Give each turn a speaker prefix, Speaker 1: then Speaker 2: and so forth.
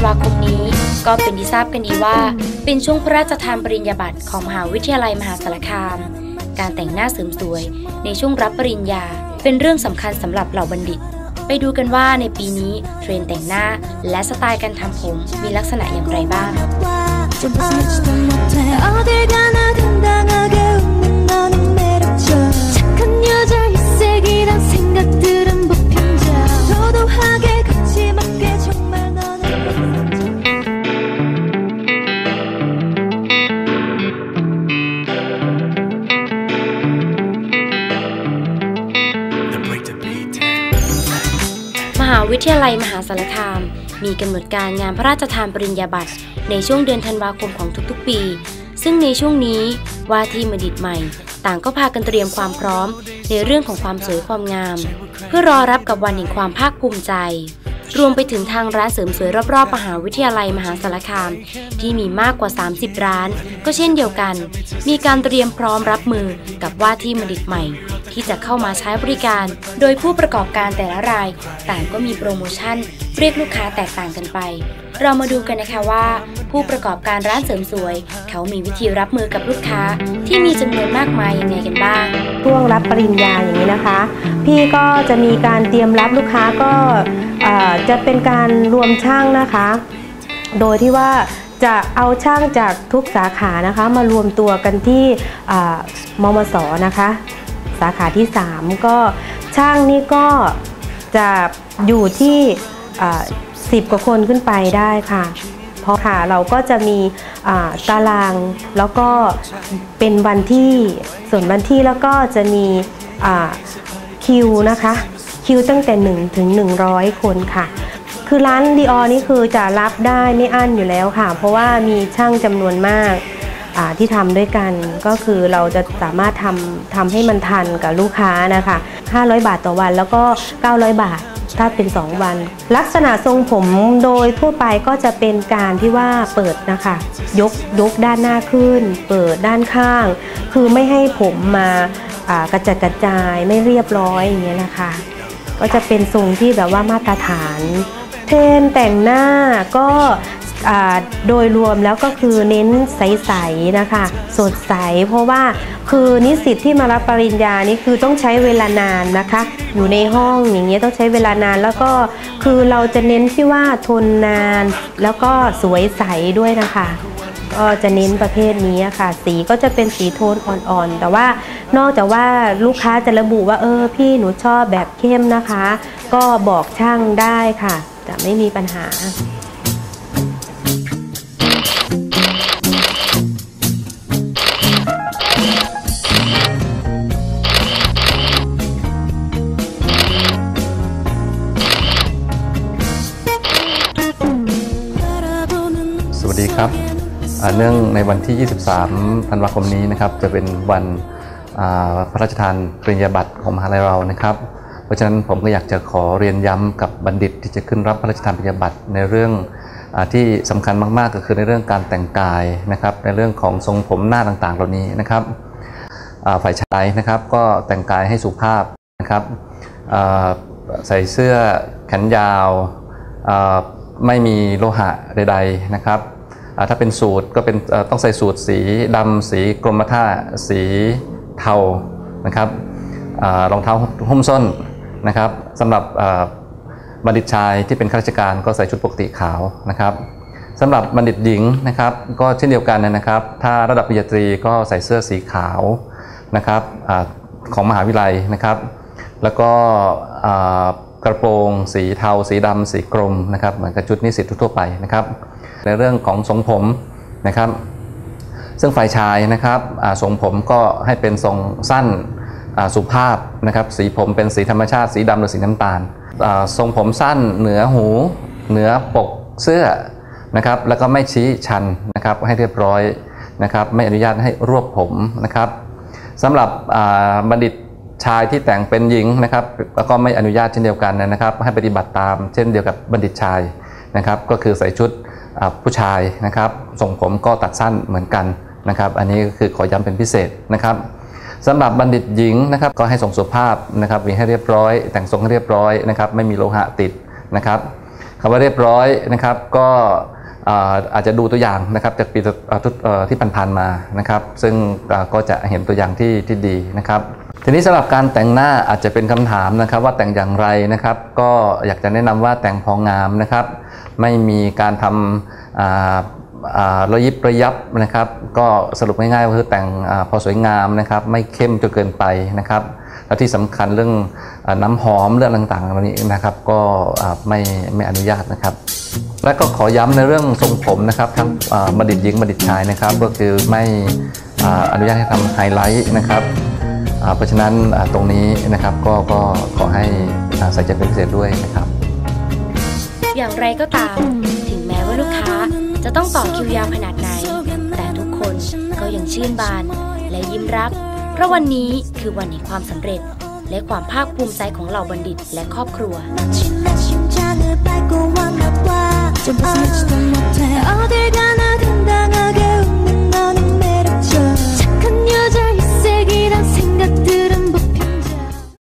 Speaker 1: วันวาคมนี้ ก็เป็นที่ทราบกันดีว่า เป็นช่วงพระราชทานปริญญาบัตรของมหาวิทยาลัยมหาสารคาม การแต่งหน้าเสริมสวย ในช่วงรับปริญญา เป็นเรื่องสำคัญสำหรับเหล่าบัณฑิต ไปดูกันว่าในปีนี้เทรนแต่งหน้าและสไตล์การทำผมมีลักษณะอย่างไรบ้าง ทยาลัยมหาสารคาม มีกำหนดการงานพระราชทานปริญญาบัตรในช่วงเดือนธันวาคมของทุกๆปี ซึ่งในช่วงนี้ว่าที่บัณฑิตใหม่ ต่างก็พากันเตรียมความพร้อม ในเรื่องของความสวยความงาม เพื่อรอรับกับวันแห่งความภาคภูมิใจรวมไปถึงทางร้านเสริมสวยรอบๆ มหาวิทยาลัยมหาสารคาม ที่มีมากกว่า 30 ร้าน ก็เช่นเดียวกัน มีการเตรียมพร้อมรับมือกับว่าที่บัณฑิตใหม่ ที่จะเข้ามาใช้บริการ โดยผู้ประกอบการแต่ละราย ต่างก็มีโปรโมชั่น เรียกลูกค้าแตกต่างกันไป เรามาดูกันนะคะว่า ผู้ประกอบการร้านเสริมสวย เขามีวิธีรับมือกับลูกค้าที่มีจำนวนมากมายยังไงกันบ้าง
Speaker 2: ช่วงรับปริญญาอย่างนี้นะคะ พี่ก็จะมีการเตรียมรับลูกค้าก็จะเป็นการรวมช่างนะคะ โดยที่ว่าจะเอาช่างจากทุกสาขานะคะ มารวมตัวกันที่อ่ามมสนะคะ สาขาที่ 3 ก็ช่างนี่ก็จะอยู่ที่สิบกว่าคนขึ้นไปได้ค่ะ เพราะค่ะเราก็จะมีตารางแล้วก็เป็นวันที่ส่วนวันที่แล้วก็จะมีคิวนะคะ คิวตั้งแต่ 1 ถึง 100 คนค่ะ คือร้านดีออนี่คือจะรับได้ไม่อั้นอยู่แล้วค่ะ เพราะว่ามีช่างจำนวนมาก ที่ทำด้วยกันก็คือเราจะสามารถทำทำให้มันทันกับลูกค้านะคะ 500 บาทต่อวันแล้วก็ 900 บาทถ้าเป็น 2 วัน ลักษณะทรงผมโดยทั่วไปก็จะเป็นการที่ว่าเปิดนะคะ ยกยกด้านหน้าขึ้น เปิดด้านข้าง คือไม่ให้ผมมากระจัดกระจายไม่เรียบร้อยอย่างเงี้ยนะคะ ก็จะเป็นทรงที่แบบว่ามาตรฐาน เทนแต่งหน้าก็ โดยรวมแล้วก็คือเน้นใสๆนะคะ สดใส เพราะว่าคือนิสิตที่มารับปริญญานี่คือต้องใช้เวลานานนะคะ อยู่ในห้องอย่างเงี้ยต้องใช้เวลานานแล้วก็คือเราจะเน้นที่ว่าทนนาน แล้วก็สวยใสด้วยนะคะ ก็จะเน้นประเภทนี้ค่ะ สีก็จะเป็นสีโทนอ่อนๆ แต่ว่านอกจากว่าลูกค้าจะระบุว่าเออพี่หนูชอบแบบเข้มนะคะ ก็บอกช่างได้ค่ะ จะไม่มีปัญหา
Speaker 3: ครับเนื่องในวันที่ 23 ธันวาคมนี้นะครับ จะเป็นวันพระราชทานปริญญาบัตรของมหาลัยเรานะครับ เพราะฉะนั้นผมก็อยากจะขอเรียนย้ำกับบัณฑิตที่จะขึ้นรับพระราชทานปริญญาบัตรในเรื่องอที่สำคัญมากๆ ก็คือในเรื่องการแต่งกายนะครับ ในเรื่องของทรงผมหน้าต่างๆ เหล่านี้นะครับฝ่ายชายนะครับก็แต่งกายให้สุภาพนะครับใส่เสื้อแขนยาวไม่มีโลหะใดๆนะครับ ถ้าเป็นสูตรก็เป็นต้องใส่สูตรสีดำสีกรมท่าสีเทานะครับรองเท้าหุ้มส้นนะครับสำหรับบัณฑิตชายที่เป็นข้าราชการก็ใส่ชุดปกติขาวนะครับสำหรับบัณฑิตหญิงนะครับก็เช่นเดียวกันนะครับ ถ้าระดับปริญญาตรีก็ใส่เสื้อสีขาวนะครับอของมหาวิทยาลัยนะครับ แล้วก็กระโปรง สีเทา สีดำสีกรมนะครับเหมือนกับชุดนิสิตทั่วไปนะครับ ในเรื่องของทรงผมนะครับ ซึ่งฝ่ายชายนะครับทรงผมก็ให้เป็นทรงสั้นสุภาพนะครับ สีผมเป็นสีธรรมชาติสีดำหรือสีน้ำตาลทรงผมสั้นเหนือหู เหนือปกเสื้อนะครับ แล้วก็ไม่ชี้ชันนะครับให้เรียบร้อยนะครับ ไม่อนุญาตให้รวบผมนะครับสำหรับบัณฑิตชายที่แต่งเป็นหญิงนะครับแล้วก็ไม่อนุญาตเช่นเดียวกันนะครับ ให้ปฏิบัติตามเช่นเดียวกับบัณฑิตชายนะครับ ก็คือใส่ชุด ผู้ชายนะครับทรงผมก็ตัดสั้นเหมือนกันนะครับอันนี้ก็คือขอย้ำเป็นพิเศษนะครับสำหรับบัณฑิตหญิงนะครับก็ให้ทรงสุภาพนะครับมีให้เรียบร้อย แต่งทรงให้เรียบร้อยนะครับไม่มีโลหะติดนะครับคำว่าเรียบร้อยนะครับก็ อาจจะดูตัวอย่างนะครับจากปีที่ผ่านๆมานะครับซึ่งก็จะเห็นตัวอย่างที่ที่ดีนะครับทีนี้สำหรับการแต่งหน้าอาจจะเป็นคำถามนะครับว่าแต่งอย่างไรนะครับ ก็อยากจะแนะนำว่าแต่งพองามนะครับ ไม่มีการทำอ่าอ่าระยิบระยับนะครับ ก็สรุปง่ายๆก็คือแต่งอพอสวยงามนะครับ ไม่เข้มจนเกินไปนะครับและที่สำคัญเรื่องอน้ำหอมเรื่องต่างๆเหล่านี้นะครับ ก็ไม่ไม่อนุญาตนะครับ และก็ขอย้ำในเรื่องทรงผมนะครับทั้งบัณฑิตหญิงบัณฑิตชายนะครับ ก็คือไม่อนุญาตให้ทำไฮไลท์นะครับเพราะฉะนั้นตรงนี้นะครับก็ก็ขอให้ใส่ใจเป็นพิเศษด้วยนะครับ
Speaker 1: อย่างไรก็ตาม ถึงแม้ว่าลูกค้าจะต้องต่อคิวยาวขนาดไหน แต่ทุกคนก็ยังชื่นบาน และยิ้มรับ เพราะวันนี้คือวันแห่งความสำเร็จ และความภาคภูมิใจของเหล่าบัณฑิตและครอบครัว